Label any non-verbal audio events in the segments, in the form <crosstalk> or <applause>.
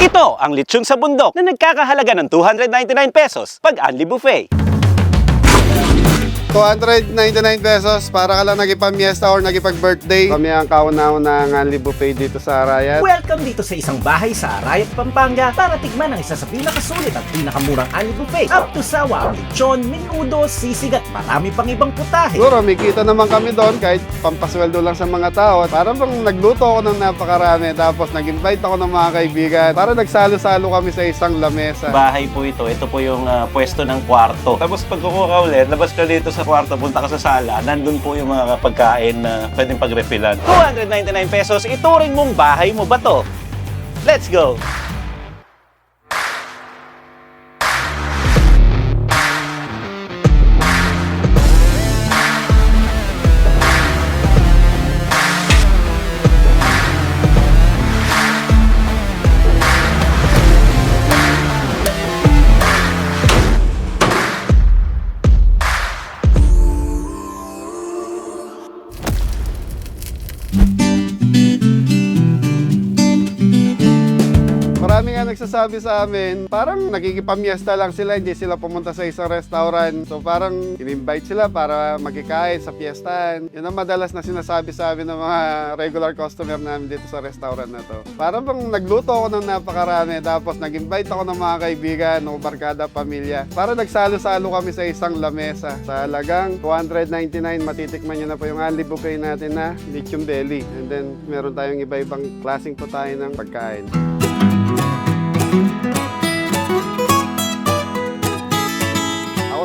Ito ang lechon sa bundok na nagkakahalaga ng 299 pesos pag Unli Buffet. 299 pesos para ka lang nagipamiesta or nagipag-birthday. Kami ang kauna-una ng Anli Buffet dito sa Arayat. Welcome dito sa isang bahay sa Arayat, Pampanga para tikman ang isa sa pinakasulit at pinakamurang Ali Buffet. Up to sawa, lechon, menudo, sisig at marami pang ibang putahe. Siguro may kita naman kami doon kahit pampasweldo lang sa mga tao. Parang bang nagluto ako ng napakarami tapos nag-invite ako ng mga kaibigan. Para nagsalo-salo kami sa isang lamesa. Bahay po ito. Ito po yung ah, pwesto ng kwarto. Tapos pag kukuha ka ulit, labas ka dito sa kwarto, punta ka sa sala, nandun po yung mga pagkain na pwedeng pag-refillan. 299 pesos, ituring mong bahay mo ba to? Let's go! Nagsasabi sa amin, parang nakikipamiesta lang sila, hindi sila pumunta sa isang restaurant. So parang in-invite sila para magkikain sa fiestahan. Yun ang madalas na sinasabi sa amin ng mga regular customer namin dito sa restaurant na to. Parang bang nagluto ako ng napakarami, tapos nag-invite ako ng mga kaibigan o barkada pamilya. Para nagsalo-salo kami sa isang lamesa. Sa halagang 299, matitikman nyo na po yung Buffet natin na lechon belly. And then meron tayong iba-ibang klaseng putahe ng pagkain.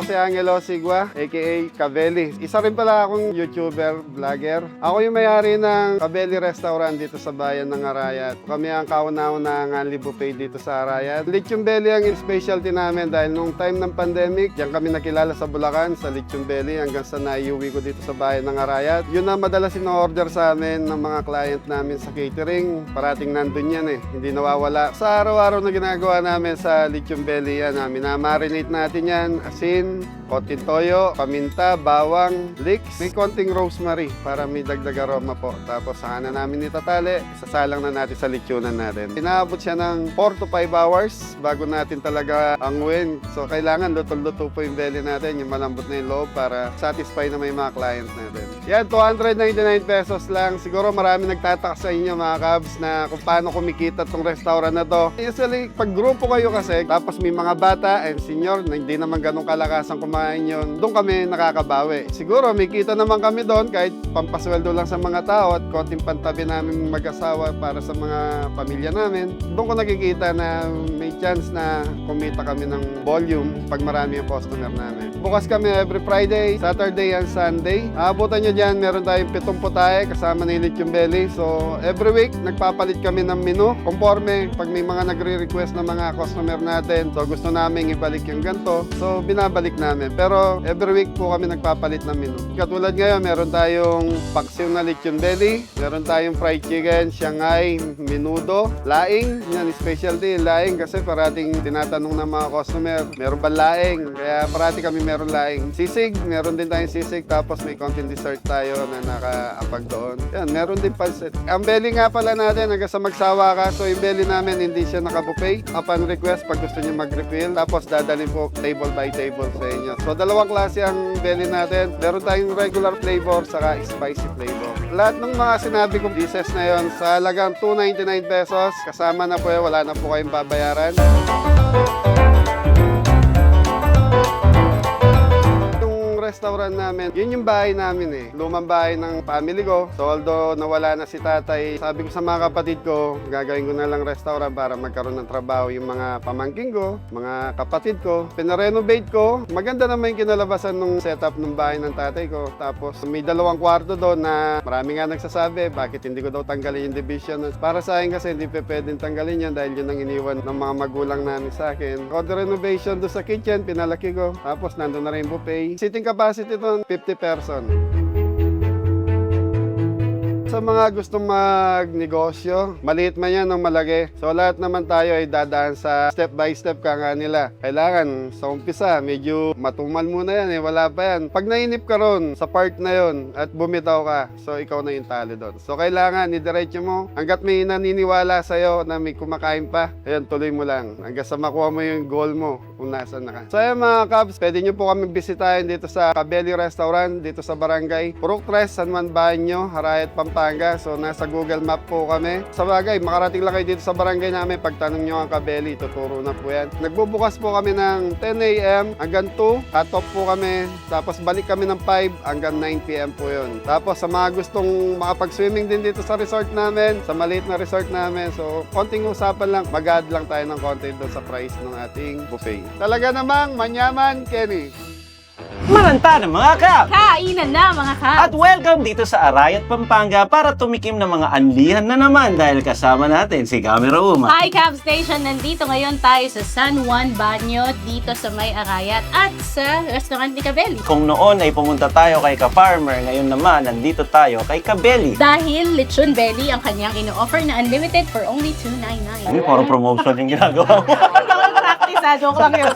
Si Angelo Sigua, aka Kabeli. Isa rin pala akong YouTuber, vlogger. Ako yung may-ari ng Kabeli Restaurant dito sa bayan ng Arayat. Kami ang kauna-una ng Anli Buffet dito sa Arayat. Lechon Belly ang specialty namin dahil nung time ng pandemic, diyan kami nakilala sa Bulacan, sa Lechon Belly hanggang sa naiuwi ko dito sa bayan ng Arayat. Yun ang madalas in-order sa amin ng mga client namin sa catering. Parating nandun yan eh, hindi nawawala. Sa araw-araw na ginagawa namin sa Lechon Belly yan, ah, minamarinate natin yan, asin, you. Konting toyo, paminta, bawang, leeks, may konting rosemary para may dagdag aroma po. Tapos saka na namin itatali, sasalang na natin sa lechonan natin. Inaabot siya ng 4 to 5 hours bago natin talaga anguin. So kailangan luto-luto po yung belly natin, yung malambot na yung loob para satisfy na may mga client natin. Yan, 299 pesos lang. Siguro marami nagtataka sa inyo mga kabs na kung paano kumikita tong restaurant na to. Usually, pag grupo kayo kasi, tapos may mga bata and senior na hindi naman ganun kalakasan kumain yun, doon kami nakakabawi. Siguro may kita naman kami doon kahit pampasweldo lang sa mga tao at konting pantabi namin mag-asawa para sa mga pamilya namin. Doon ko nakikita na may chance na kumita kami ng volume pag marami yung customer namin. Bukas kami every Friday, Saturday and Sunday. Aabutan nyo dyan, meron tayong pitong putahe kasama ni Lechon Belly. So every week, nagpapalit kami ng menu. Conforme, pag may mga nagre-request na mga customer natin, so gusto namin ibalik yung ganto, so binabalik namin. Pero every week po kami nagpapalit ng menu. Katulad ngayon, meron tayong paksiw na Lechon Belly, meron tayong fried chicken, Shanghai, menudo, laing. Yan, specialty, laing kasi parating tinatanong ng mga customer, meron ba laing? Kaya parati kami meron laing. Sisig, meron din tayong sisig, tapos may konting dessert tayo na nakaapag doon. Yan, meron din pansit. Ang belly nga pala natin, hanggang sa magsawa ka, so yung belly namin hindi siya nakabuffet. Upon request, pag gusto niyo mag-refill, tapos dadalhin po table by table sa inyo. So dalawang klase ang belly natin. Meron tayong regular flavor, saka spicy flavor. Lahat ng mga sinabi kong dishes na yon sa halagang 299 pesos, kasama na po yun, wala na po kayong babayaran. Restaurant namin, yun yung bahay namin eh. Lumang bahay ng family ko. So although nawala na si tatay, sabi ko sa mga kapatid ko, gagawin ko na lang restaurant para magkaroon ng trabaho yung mga pamangking ko, mga kapatid ko. Pinarenovate ko. Maganda naman yung kinalabasan ng setup ng bahay ng tatay ko. Tapos may dalawang kwarto doon na marami nga nagsasabi, bakit hindi ko daw tanggalin yung division. Para sa akin kasi hindi pa pwedeng tanggalin yan dahil yun ang iniwan ng mga magulang namin sa akin. Konti renovation doon sa kitchen, pinalaki ko. Tapos nandun na rin buffet. Sitting capacity doon, 50 person. Sa mga gustong magnegosyo, maliit man yan o malaki. So lahat naman tayo ay dadaan sa step by step ka nga nila. Kailangan sa umpisa, medyo matumal muna yan eh, wala pa yan. Pag nainip ka ron sa part na yon at bumitaw ka, so ikaw na yung talo doon. So kailangan, idiretso mo, hanggat may naniniwala sa'yo na may kumakain pa, ayun, tuloy mo lang. Hanggang sa makuha mo yung goal mo kung nasan na ka. So ayun mga Cubs, pwede nyo po kami bisitahin dito sa Cabelli Restaurant, dito sa Barangay Purok 3, San Juan Banyo, Harayat, Pampanga. So nasa Google Map po kami. Sa bagay, makarating lang kayo dito sa barangay namin. Pagtanong nyo ang Cabelli, tuturo na po yan. Nagbubukas po kami ng 10 a.m. hanggang 2. Cut off po kami. Tapos balik kami ng 5 hanggang 9 p.m. po yun. Tapos sa mga gustong makapag-swimming din dito sa resort namin, sa maliit na resort namin. So, konting usapan lang. Mag-add lang tayo ng konti doon sa price ng ating buffet. Talaga namang manyaman, Kenny. Maranta ng mga kap! Kainan na mga ka! At welcome dito sa Arayat, Pampanga para tumikim ng mga anlihan na naman dahil kasama natin si Camera Uma. Hi Cab Station! Nandito ngayon tayo sa San Juan Banyo dito sa May Arayat at sa restaurant ni Cabelli. Kung noon ay pumunta tayo kay Ka-Farmer, ngayon naman nandito tayo kay Kabeli. Dahil Lechon Belly ang kanyang ino-offer na unlimited for only $2.99. Ano, parang promotion yung ginagawa mo. <laughs> Ha, joke lang yun.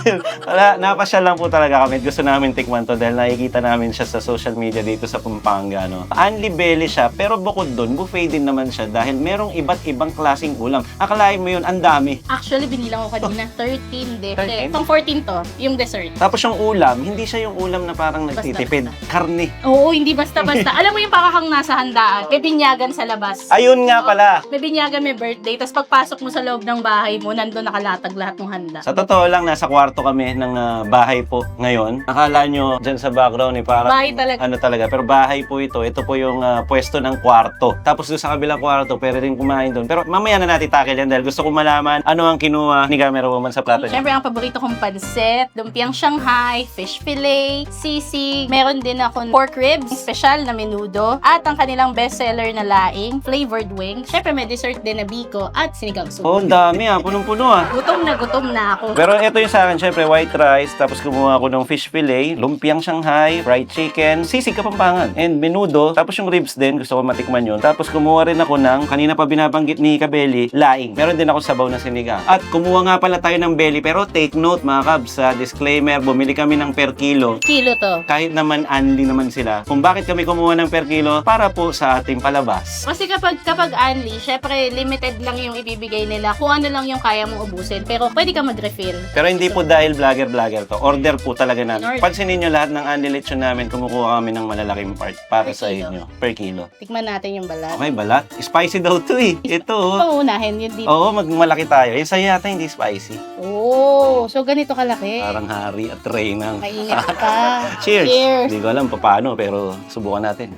Ayun, Wala, napasyal lang po talaga kami. Gusto namin tikman to dahil nakikita namin siya sa social media dito sa Pampanga. No? Anli Belly siya, pero bukod doon, buffet din naman siya dahil merong iba't ibang klasing ulam. Akalain mo yun, ang dami. Actually, binilang ko kanina 13 dishes. 13? Pang 14 to, yung dessert. Tapos yung ulam, hindi siya yung ulam na parang nagtitipid. Karne. Oo, hindi basta-basta. Alam mo yung pakakang nasa handaan, may binyagan sa labas. Ayun nga pala. May binyagan, may birthday, tapos pagpasok mo sa loob ng bahay mo, nandun nakalatag lahat ng handa. Sa totoo lang, nasa kwarto kami ng ah, bahay po ngayon. Akala nyo dyan sa background eh, parang Bahay talaga. ano talaga. Pero bahay po ito. Ito po yung ah, pwesto ng kwarto. Tapos doon sa kabilang kwarto, pwede rin kumain doon. Pero mamaya na natin tackle yan dahil gusto ko malaman ano ang kinuha ni Camera Woman sa plato niya. Siyempre, ang paborito kong pansit, lumpiang Shanghai, fish fillet, sisig, meron din ako pork ribs, special na menudo, at ang kanilang bestseller na laing, flavored wing. Siyempre, may dessert din na biko at sinigang soup. Oh, ang dami ah. Punong-puno ah. Gutom na gutom na ako. Pero ito yung sa akin, syempre, white rice, tapos kumuha ako ng fish fillet, lumpiang Shanghai, fried chicken, sisig kapampangan, and menudo, tapos yung ribs din, gusto ko matikman yun. Tapos kumuha rin ako ng, kanina pa binabanggit ni Kabeli, laing. Meron din ako sabaw na sinigang. At kumuha nga pala tayo ng belly, pero take note mga kabs, sa disclaimer, bumili kami ng per kilo. Kilo to. Kahit naman unli naman sila. Kung bakit kami kumuha ng per kilo, para po sa ating palabas. Kasi kapag kapag unli, syempre limited lang yung ibibigay nila. Kung ano lang yung kaya mong ubusin. Pero pwede ka mag-refill. Pero hindi po dahil vlogger-vlogger to. Order po talaga namin. Order. Pansinin nyo lahat ng unli lechon namin, kumukuha kami ng malalaking part para Per sa kilo. inyo. Per kilo. Tikman natin yung balat. Okay, balat. Spicy daw to eh. Ito. oh. Paunahin yun dito. Oo, magmalaki tayo. Yung sa'yo yata hindi spicy. Oh, so ganito kalaki. Parang hari at Reynang. Mainit <laughs> pa. Cheers! Cheers. Hindi ko alam pa paano, pero subukan natin.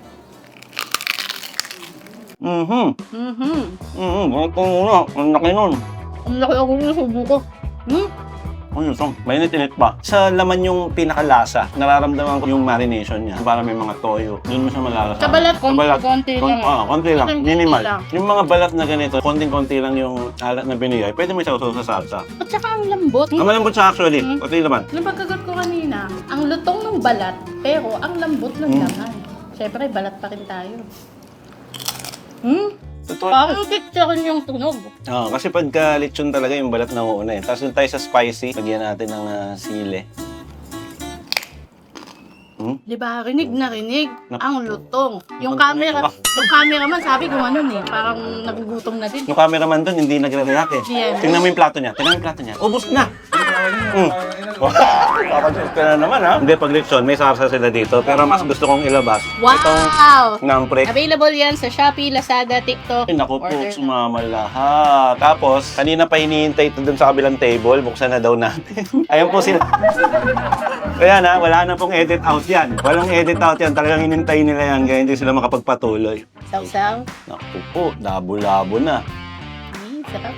Mhm. Mhm. Mhm. Ko muna? Ang laki nun. Ang laki ako ng subo ko. Hmm? Ano ito? Mainit-init pa. Sa laman yung pinakalasa, nararamdaman ko yung marination niya. Para may mga toyo. Doon mo siya malalasa. Sa balat, konti- balat. konti Kon- lang. Ah, konti lang. Konti Minimal. lang. Yung mga balat na ganito, konting-konti lang yung alat na binigay. Pwede mo isaw sa salsa. At saka ang lambot. Ang malambot siya actually. Hmm. Pati laman. Yung pagkagat ko kanina, ang lutong ng balat, pero ang lambot ng Hmm. laman. Siyempre, balat pa rin tayo. Hmm? Totoo. Parang picture yung tunog. Oo, kasi pagka lechon talaga yung balat na uuna eh. Tapos doon tayo sa spicy, lagyan natin ng ah, sili. Hmm? Di ba? Rinig na rinig. Nak- Ang lutong. Yung camera, yung cameraman sabi ko ano eh, parang nagugutom na din. Yung cameraman doon, hindi nagre-react eh. Yeah. Tingnan mo yung plato niya. Tingnan mo yung plato niya. Ubus na! Mm. Kapag ka na naman ha. Hindi, pag lechon, may sarsa sila dito. Pero mas gusto kong ilabas. Itong Wow! nampre. Available yan sa Shopee, Lazada, TikTok. Ay, naku po, Order na. sumama lahat. Tapos, kanina pa hinihintay ito dun sa kabilang table. Buksan na daw natin. <laughs> Ayan po sila. Kaya na, wala na pong edit out yan. Walang edit out yan. Talagang hinintay nila yan. Kaya hindi sila makapagpatuloy. Sausaw. Naku po, labo-labo na. Hmm, sarap.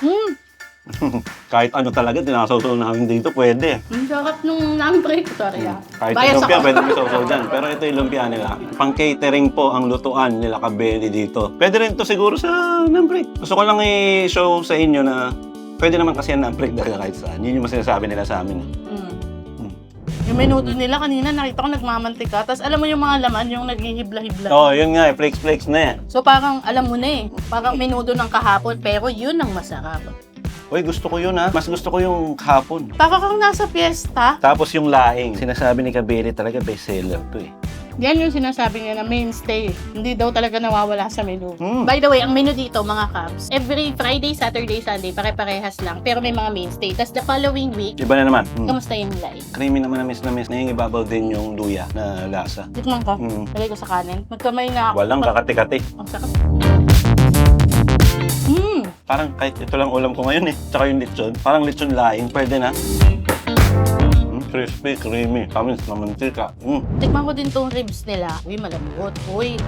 Hmm, <laughs> Kahit ano talaga, tinasaw-saw namin dito, pwede. ang sarap nung nampre ko, sorry ah. Kahit Bias lumpia, ako. pwede may sausaw dyan. Pero ito yung lumpia nila. Pang catering po ang lutuan nila kabeli dito. Pwede rin to siguro sa namprik. Gusto ko lang i-show sa inyo na pwede naman kasi yan namprik talaga kahit saan. Yun yung mas sinasabi nila sa amin. Mm. Mm. Yung menudo nila kanina, nakita ko nagmamantika. Tapos alam mo yung mga laman, yung naghihibla-hibla. Oh, yun nga eh, flakes-flakes na eh. So parang alam mo na eh, parang menudo ng kahapon, pero yun ang masarap. Uy, gusto ko yun ha. Mas gusto ko yung hapon. Para kang nasa piyesta. Tapos yung laing. Sinasabi ni Kabeli talaga bestseller to eh. Yan yung sinasabi niya na mainstay. Hindi daw talaga nawawala sa menu. Mm. By the way, ang menu dito, mga Cubs, every Friday, Saturday, Sunday, pare-parehas lang. Pero may mga mainstay. Tapos the following week, Iba na naman. Mm. kamusta yung live? Creamy naman na miss na miss. Nanging ibabaw din yung luya na lasa. Tikman ko. Mm. Lagay ko sa kanin. Magkamay na ako. Walang kakati-kati. Ang sarap. Parang kahit ito lang ulam ko ngayon eh. Tsaka yung lechon. Parang lechon laing. Pwede na. Mm, crispy, creamy. Kamis na mantika. Mm. Tikman ko din tong ribs nila. Uy, malambot. Uy.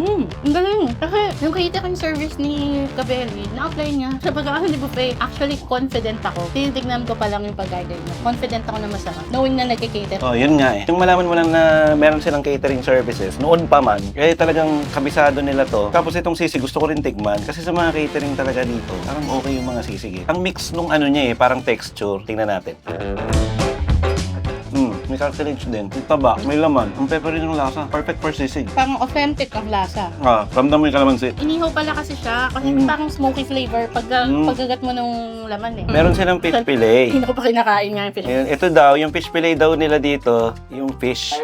Hmm, ang galing. Kasi yung catering service ni Kabeli, na-apply niya sa pag-aaral ni buffet. Actually, confident ako. Tinitignan ko pa lang yung pag-order niya. Confident ako na masarap. Knowing na nagkikater. Oh, yun nga eh. Yung malaman mo lang na meron silang catering services, noon pa man, eh talagang kabisado nila to. Tapos itong sisig, gusto ko rin tikman. Kasi sa mga catering talaga dito, parang okay yung mga sisig eh. Ang mix nung ano niya eh, parang texture. Tingnan natin. May cartilage din. May taba, may laman. Ang pepper rin yung lasa. Perfect for sisig. Parang authentic ang lasa. Ah, ramdam mo yung kalamansi. Inihaw pala kasi siya. Kasi Mm. parang smoky flavor pag, Mm. pagkagat mo nung laman eh. Meron silang fish fillet. Hindi ko pa kinakain nga yung fish. Ayun, ito daw, yung fish fillet daw nila dito, yung fish.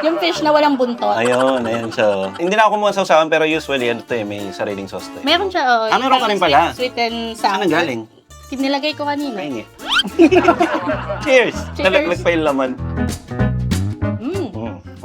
Yung fish na walang buntot. Ayun, ayun siya. Hindi na ako kumuha sa usawan, pero usually, ano to eh, may sariling sauce to eh. Meron siya, oh. Ah, yung meron ka rin pala? Sweet, and sour. Saan ang galing? Nilagay ko kanina. Eh. Cheers! Cheers. Nalaglag pa yung laman.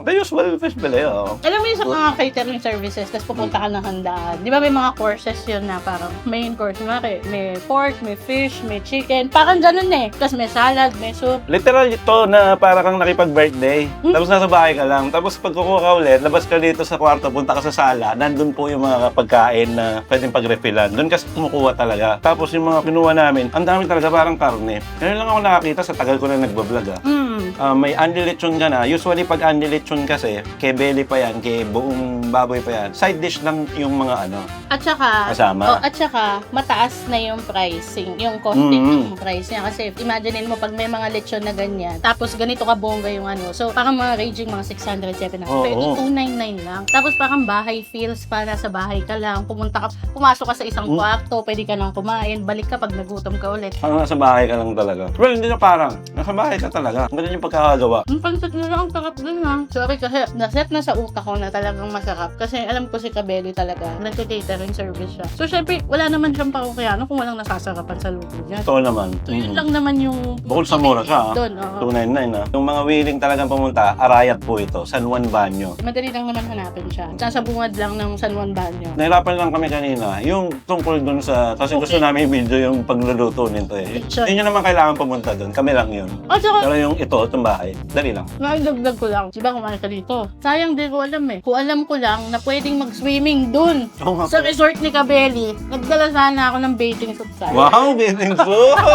The usual fish fillet, oh. Alam mo yung sa mga catering services, tapos pupunta ka ng handaan. Di ba may mga courses yun na parang main course. Maki, may pork, may fish, may chicken. Parang ganun eh. Tapos may salad, may soup. Literal ito na para kang nakipag-birthday. Hmm? Tapos nasa bahay ka lang. Tapos pag kukuha ka ulit, labas ka dito sa kwarto, punta ka sa sala, nandun po yung mga pagkain na pwedeng pag-refillan. Doon kasi kumukuha talaga. Tapos yung mga kinuha namin, ang dami talaga parang karne. Ngayon lang ako nakakita sa tagal ko na nagbablog ah. Mm. Ah, may andi lechon ka na. Usually pag andi kasi, kay belly pa yan, kay buong baboy pa yan. Side dish lang yung mga ano. At saka, Kasama. Oh, at saka, mataas na yung pricing, yung costing Mm. ng price niya. Kasi imaginein mo pag may mga lechon na ganyan, tapos ganito ka bongga yung ano. So, parang mga raging mga 600, 700. Oo. Pero ito 299 lang. Tapos parang bahay feels pa, nasa bahay ka lang. Pumunta ka, pumasok ka sa isang Mm. kwarto, pwede ka nang kumain, balik ka pag nagutom ka ulit. Parang nasa bahay ka lang talaga. Well, hindi na parang. Nasa bahay ka talaga. Ganun yung pagkakagawa. Ang pansat nila ang sarap din ha. Sorry kasi naset na sa utak ko na talagang masarap. Kasi alam ko si Kabeli talaga, nagka-catering service siya. So syempre, wala naman siyang parokyano kung walang nasasarapan sa luto niya. Totoo naman. So yun lang naman yung... Bukod sa mura siya, ah. Doon, oo. 299 na. Yung mga willing talagang pumunta, Arayat po ito, San Juan Banyo. Madali lang naman hanapin siya. Nasa bungad lang ng San Juan Banyo. Nahirapan lang kami kanina, yung tungkol dun sa, kasi gusto namin i-video yung pagluluto nito eh. Sure. Hindi nyo naman kailangan pumunta dun, kami lang yun. At saka, Pero yung ito, itong bahay, dali lang. nakidagdag ko lang. Di ba kumain ka dito? Sayang di ko alam eh. Kung alam ko lang na pwedeng mag-swimming dun. Oo nga Sa resort ni Kabeli, nagdala sana ako ng bathing suit sa'yo. Wow, soup! <laughs>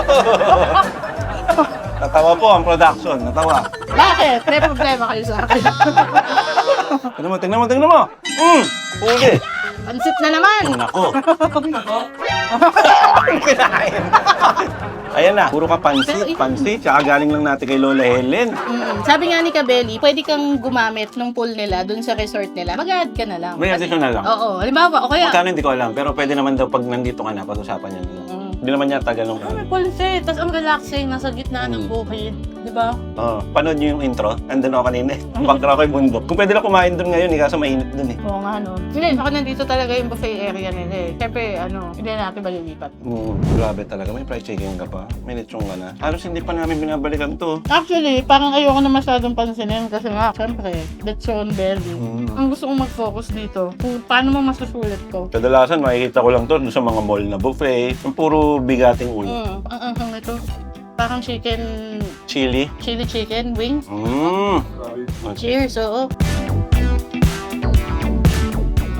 Natawa po ang production, natawa. Bakit? May problema kayo sa akin. <laughs> Tingnan mo, tingnan mo, tingnan mo! Mm! Huli! Pansit na naman! Nako! <laughs> Kinain! Ayan na, puro ka pansit, pansit. Tsaka galing lang natin kay Lola Helen. Mm, sabi nga ni Kabeli, pwede kang gumamit ng pool nila dun sa resort nila. Mag-add ka na lang. May Kasi- additional lang. Oo. Halimbawa, o kaya... Magkano hindi ko alam, pero pwede naman daw pag nandito ka na, pag-usapan yan. Mm. Hindi naman yata ganun. Ah, may pool set. Tapos ang relaxing, nasa gitna ng Mm. bukid. Di ba? Oo. Panood niyo yung intro? Andun ako kanina eh. Background ko yung bundok. Kung pwede lang kumain dun ngayon, eh, kaso mainit dun eh. Oo nga, no. Hindi, saka nandito talaga yung buffet area nila eh. Siyempre, ano, hindi natin malilipat. Mm, grabe talaga. May fried chicken ka pa. May lechong ka na. Halos hindi pa namin binabalikan to. Actually, parang ayoko na masyadong pansinin kasi nga, siyempre, lechon belly. Mm. Ang gusto kong mag-focus dito, kung paano mo masusulit ko. Kadalasan makikita ko lang to sa mga mall na buffet. Yung puro bigating ulo. Mm, ang anghang nito. Parang chicken, Chili. chili chicken wings. Mmm. Cheers, oo.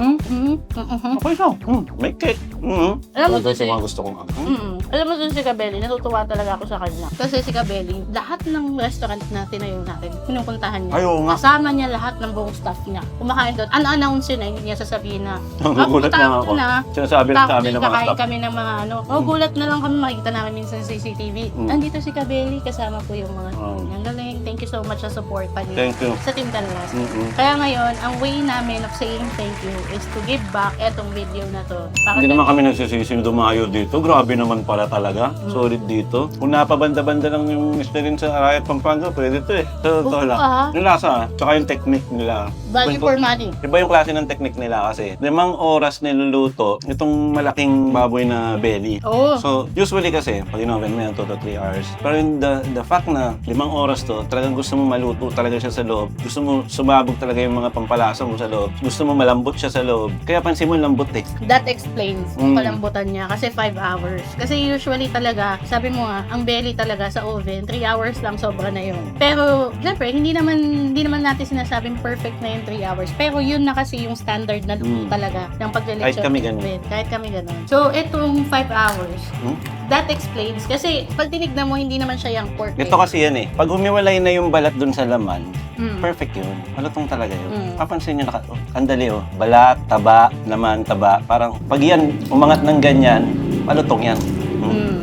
Mm, mm. Mhm. Okay siya. Mm, may cake. Mm. Alam mo kasi- yung mga gusto kong ano. Mm. Alam mo dun si Kabeli, natutuwa talaga ako sa kanya. Kasi si Kabeli, lahat ng restaurant na tinayo natin, pinupuntahan niya. Ay, oo nga. Kasama niya lahat ng buong staff niya. Kumakain doon. Ano-announce yun na, hindi niya sasabihin na, Nagugulat "Ah, na ako. na. Sinasabi lang sa amin ng mga staff. kami ng mga ano. Oh, gulat na lang kami makikita namin minsan sa CCTV. Mm. Andito si Kabeli, kasama po yung mga Oh. Ang galing. Thank you so much sa support pa niyo Thank you. sa Team Canlas. Mm-mm. Kaya ngayon, ang way namin of saying thank you is to give back etong video na to. Para Hindi naman kami nagsisisi na dumayo dito. Grabe naman pala talaga. Solid dito. Kung napabanda-banda lang yung isda rin sa Arayat Pampanga, pwede to eh. Sa totoo lang. Yung lasa, tsaka yung technique nila. Value for money. Iba yung klase ng technique nila kasi limang oras niluluto itong malaking baboy na belly. Oo. So, usually kasi, pag inoven mo yan, 2 to 3 hours. Pero yung the, the fact na limang oras to, talagang gusto mo maluto talaga siya sa loob. Gusto mo sumabog talaga yung mga pampalasa mo sa loob. Gusto mo malambot siya sa loob. Kaya pansin mo lambot eh. That explains yung Mm. kalambutan niya kasi 5 hours. Kasi usually talaga, sabi mo nga, ang belly talaga sa oven, 3 hours lang sobra na yun. Pero, syempre, hindi naman hindi naman natin sinasabing perfect na yung 3 hours. Pero yun na kasi yung standard na Mm. talaga ng paglilitsyon. Kahit kami ng ganun. Kahit kami ganun. So, itong 5 hours, Hmm? that explains. Kasi, pag tinignan mo, hindi naman siya yung pork. Ito kasi yan eh. Pag humiwalay na yung balat dun sa laman, Mm. perfect yun. Malutong talaga yun. Mm. Papansin nyo, naka, oh, ang dali oh. Balat, taba, laman, taba. Parang pag yan, umangat ng ganyan, malutong yan. Mm. Mm.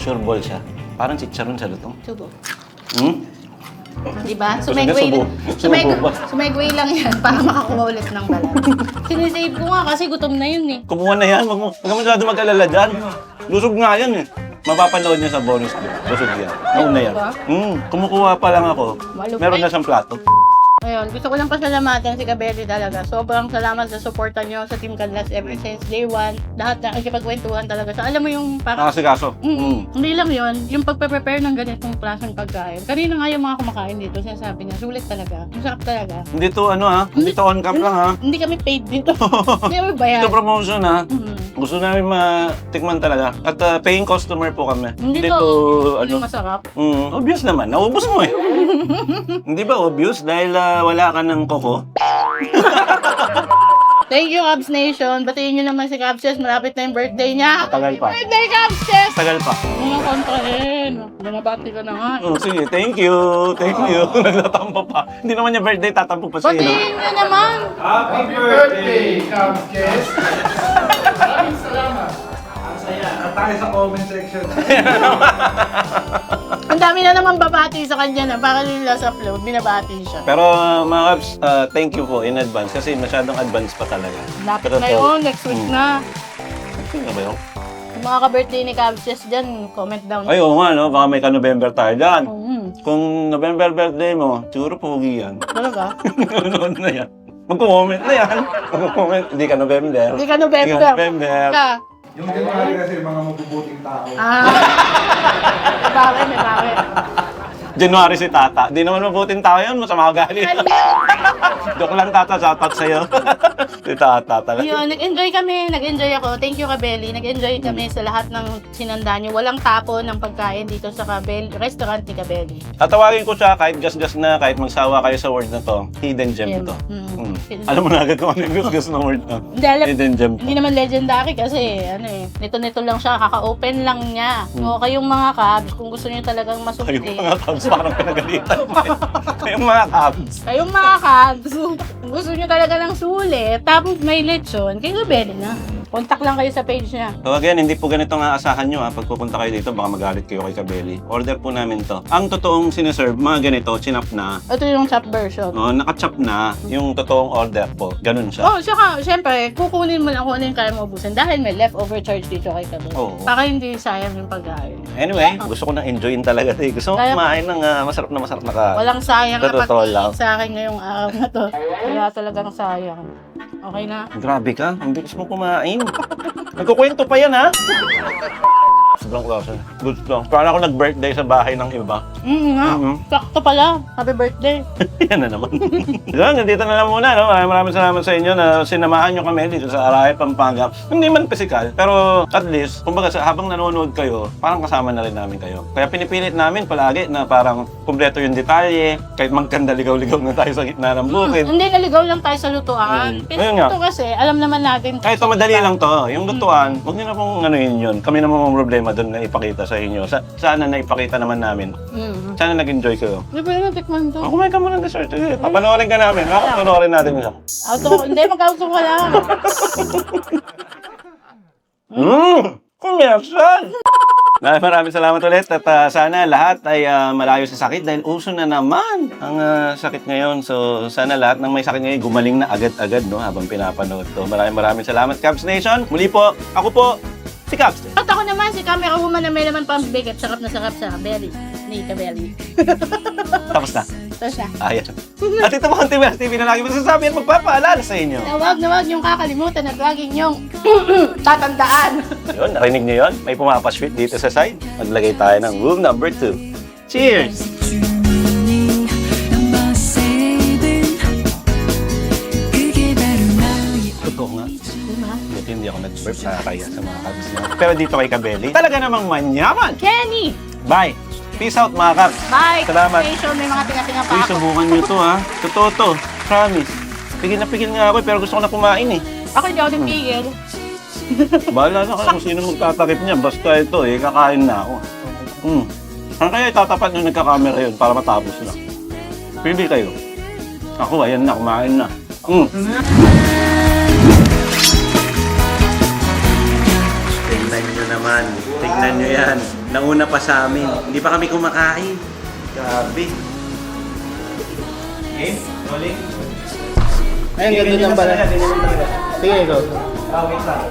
Sure ball siya. Parang chicharon sa lutong. Subo. Hmm? Diba? Sumegway, subo. sumeg, Subo ba? sumegway lang yan <laughs> para makakuha ulit ng balat. Sinisave ko nga kasi gutom na yun eh. Kumuha na yan. Huwag mo, huwag mo masyado mag-alala dyan. Lusog nga yan eh. Mapapanood niya sa bonus clip. Lusog yan. Nauna yan. Ba? Hmm. Kumukuha pa lang ako. Meron na siyang plato. Ayun, gusto ko lang pasalamatan si Kabeli talaga. Sobrang salamat sa suporta nyo sa Team Canlas ever since day one. Lahat na nakikipagkwentuhan talaga. So, alam mo yung parang... Nakasikaso. Mm, Hmm. Hindi lang yon yung pagpe-prepare ng ganitong klaseng pagkain. Kanina nga yung mga kumakain dito, sinasabi niya, sulit talaga. Masarap talaga. Hindi to ano ha. Hindi to on cam lang ha. Hindi kami paid dito. <laughs> Hindi kami bayad. Ito promotion ha. Mhm. Gusto namin matikman talaga. At uh, paying customer po kami. Hindi to, to, ano, masarap. Mm, obvious naman. Naubos mo eh. <laughs> Hindi ba obvious? Dahil ah, wala ka ng koko. Thank you, Cubs Nation. Batiin nyo naman si Cubs Chess. Malapit na yung birthday niya. Tagal pa. Birthday, Cubs Chess! Tagal pa. Mga kontrahin. Binabati ka na nga. Oh, sige, thank you. Thank you. <laughs> Nagtatampo pa. Hindi naman niya birthday, tatampo pa siya. no? Batiin nyo naman. Happy birthday, Cubs Kiss! Ang <laughs> dami na naman babati sa kanya na. Para nila sa upload, binabati siya. Pero uh, mga Kabs, uh, thank you po in advance kasi masyadong advance pa talaga. Lapit Pero na to- yun. Next week Mm. na. Sino ba yun? Yung mga ka-birthday ni Cubs Chess dyan, comment down. Ay, oo nga, no? Baka may ka-November tayo dyan. Mm, Kung November birthday mo, siguro pogi yan. talaga? <laughs> Nanonood na yan. Mag-comment na yan. Mag-comment. Hindi ka November. Hindi ka November. Hindi ka November. Ka. Yung January kasi mga mabubuting tao. Ah. <laughs> bakit, bakit. January si Tata. Di naman mabuting tao yun. Masama ugali. <laughs> Joke lang, Tata. Shoutout sa'yo. <laughs> si Tata talaga. Yun, nag-enjoy kami. Nag-enjoy ako. Thank you, Kabeli. Nag-enjoy kami sa lahat ng sinanda nyo. Walang tapo ng pagkain dito sa Kabeli, restaurant ni Kabeli. Tatawagin ko siya kahit gas-gas na, kahit magsawa kayo sa word na to. Hidden gem Gem. to. Mm. Mm. Alam mo na agad kung ano yung gas-gas na word na. Hindi, alam, Hidden gem to. hindi naman legendary kasi ano eh, nito-nito lang siya, kaka-open lang niya. O kayong mga kabs, kung gusto niyo talagang Kayong masukli. mga Cubs, parang pinagalitan mo eh. Kayong mga Cubs. Kayong mga kabs, gusto niyo talaga ng sulit, tapos may lechon, kay Kabeli na. Contact lang kayo sa page niya. So again, hindi po ganito nga asahan nyo ha. Pag pupunta kayo dito, baka magalit kayo kay Kabeli. Order po namin to. Ang totoong sineserve, mga ganito, chinap na. Ito yung chop version. No, nakachop na yung totoong order po. Ganun siya. Oh, saka, syempre, kukunin mo lang kung ano yung kaya mo ubusin dahil may leftover charge dito kay Kabel. Oo. Para hindi sayang yung pagkain. Anyway, gusto ko nang enjoyin talaga. Eh. Gusto ko Kaya- kumain ng ah, masarap na masarap na ka. Walang sayang na totoo lang. pagkain sa akin ngayong araw na to. Wala talagang sayang. Okay na? Grabe ka, ang bilis mo kumain. Nagkukwento pa yan ha. Sobrang klase. Good to. Parang ako nag-birthday sa bahay ng iba. Mm nga. Mhm. Sakto pala. Happy birthday. <laughs> Yan na naman. Yan, nandito na lang muna. No? Maraming maraming salamat sa inyo na sinamahan nyo kami dito sa Arayat, Pampanga. Hindi man physical, pero at least, kumbaga sa, habang nanonood kayo, parang kasama na rin namin kayo. Kaya pinipilit namin palagi na parang kumpleto yung detalye, kahit magkanda ligaw-ligaw na tayo sa gitna ng bukid. Hindi naligaw lang tayo sa lutuan. Mm. Ayun nga. Ito kasi, alam naman natin. Kahit ito madali lang to, yung lutuan, huwag niyo na pong ano yun yun. Kami naman ang problema doon na ipakita sa inyo. Sa, sana na ipakita naman namin. Mm. Sana nag-enjoy kayo. Hindi pwede na tikman to. Oh, kumain ka muna ng dessert. Eh, Papanoorin ka namin. Ako, panoorin natin isa. Auto, hindi, mag-auto ka lang. <laughs> Mmm! Kumersyal! Maraming maraming salamat ulit at ah, sana lahat ay ah, malayo sa sakit dahil uso na naman ang ah, sakit ngayon. So sana lahat ng may sakit ngayon gumaling na agad-agad no habang pinapanood to. Maraming maraming salamat Cubs Nation. Muli po, ako po si Cubs. At ako naman, si camera woman na may naman pambigat. Sarap na sarap sa belly. Ni Kabelly. <laughs> Tapos na. Ito siya. Ayan. At ito po ang TVS TV na lagi masasabi at magpapaalala sa inyo. Na huwag na huwag niyong kakalimutan at huwag niyong <clears throat> tatandaan. Yun, narinig niyo yun? May pumapasweet dito sa side. Maglagay tayo ng rule number 2. Cheers! Nag-burp nakakaya sa mga no? Pero dito kay Kabeli, talaga namang manyaman! Kenny! Bye! Peace out mga Cubs! Bye! Salamat. Station, may mga tinga-tinga pa Uy, ako. subukan niyo to ha. Totoo to. Promise. Pigil na pigil nga ako eh, pero gusto ko na kumain eh. Ako hindi ako nagpigil. Bahala na kayo kung sino magtatakip niya. Basta ito eh, kakain na ako. Hmm. Saan kaya itatapat nung nagkakamera yun para matapos na? Pili kayo. Ako, ayan na, kumain na. Hmm. Tingnan nyo naman. Tingnan nyo yan. Nauna pa sa amin. Hindi pa kami kumakain. Grabe. Game? Rolling? Ayun, ganda ng bala. Sige, go. Ah, wait lang.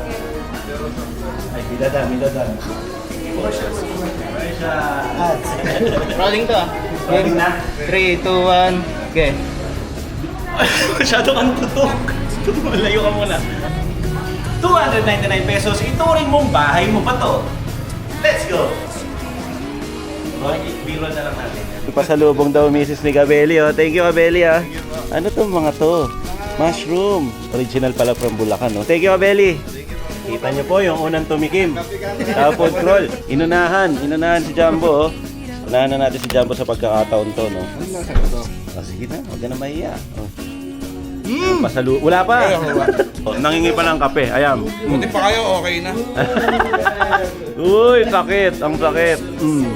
Ay, biladan, biladan. Rolling to ah. Rolling na. 3, 2, 1, okay. <laughs> Masyado kang tutok. Malayo ka muna. 299 pesos, ituring mong bahay mo pa to. Let's go! Biro na natin. Pasalubong daw Mrs. ni Gabelli, oh. Thank you, Gabelli, ah. Ano to mga to? Mushroom. Original pala from Bulacan, no? Thank you, Gabelli. Kita niyo po yung unang tumikim. Sa food crawl. Inunahan. Inunahan si Jumbo, oh. Unahan na natin si Jumbo sa pagkakataon to, no? Oh, sige na, huwag ka na mahiya. Oh. Pasalu wala pa. <laughs> oh, nangingi pa ng kape. Ayan. Buti pa kayo, okay na. <laughs> Uy, sakit. Ang sakit. Mm.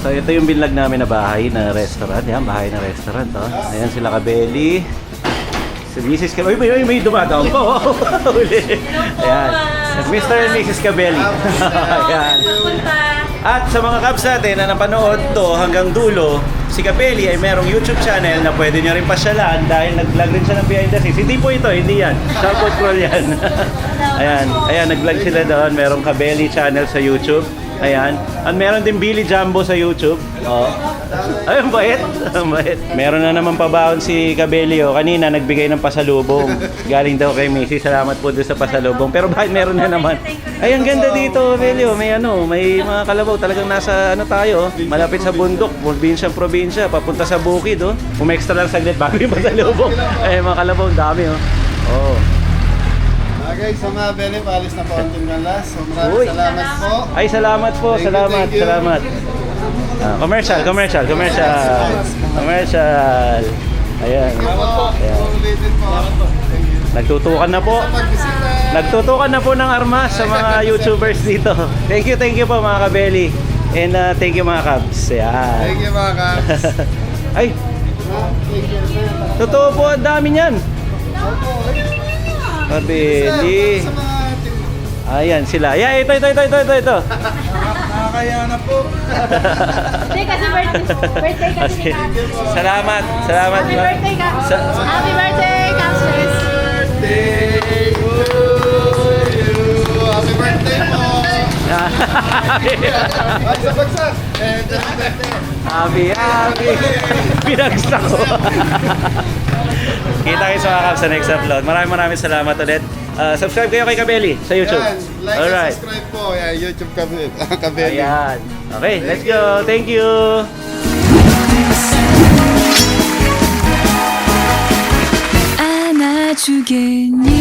So, ito yung binlag namin na bahay na restaurant. Yan, bahay na restaurant. Oh. Ayan sila kabeli. Si Mrs. Kabeli. Uy, may, may, may dumadaong <laughs> po. Uli. Ayan. Mr. and Mrs. Kabeli. Ayan. At sa mga kabs natin na napanood to hanggang dulo, si Capelli ay merong YouTube channel na pwede nyo rin pasyalan dahil nag-vlog rin siya ng behind the scenes. Hindi po ito, hindi yan. Food crawl yan. <laughs> ayan, ayan, nag-vlog sila doon. Merong Cabelli channel sa YouTube. Ayan. At meron din Billy Jumbo sa YouTube. Oh. Ay, ang bait. Ang bait. Meron na naman pabaon si Cabelli. Oh. Kanina, nagbigay ng pasalubong. Galing daw kay Macy. Salamat po doon sa pasalubong. Pero bakit meron na naman? Ay, ang ganda dito, Cabelli. Oh. May ano, may mga kalabaw. Talagang nasa ano tayo. oh. Malapit sa bundok. Probinsyang probinsya. Papunta sa bukid. Oh. Umextra lang saglit bago yung pasalubong. Ay, mga kalabaw. Dami. Oh. Oh. Okay, so mga Beli, paalis na po ang Team Canlas. So maraming Uy. salamat po. Ay, salamat po. Thank you, salamat. thank you. Salamat. Ah, commercial, commercial, commercial. Commercial. Ayan. Salamat po. Ayan. Ulitin po. Thank you. Nagtutukan na po. Pagbisita. Nagtutukan na po ng armas sa mga YouTubers dito. Thank you, thank you po mga kabeli. And uh, thank you mga kabs. Ayan. Thank you mga kaps. <laughs> Ay, you. totoo po, ang dami niyan. Sa team Ayan sila. Yeah, ito, ito, ito, ito, ito, ito. Nakakaya na po. Hindi, kasi birthday, birthday kasi ni. Salamat, salamat. Happy birthday, Happy birthday, Caps. birthday Eh, Abi, abi. Pinagsak ko. Kita kayo sa mga Cubs sa next upload. Maraming maraming salamat ulit. Ah, subscribe kayo kay Kabeli sa YouTube. Yan, like Alright. and subscribe po. Yan, YouTube kami. <laughs> Kabeli. Ayan. Okay, let's go. Thank you. 안아주겠니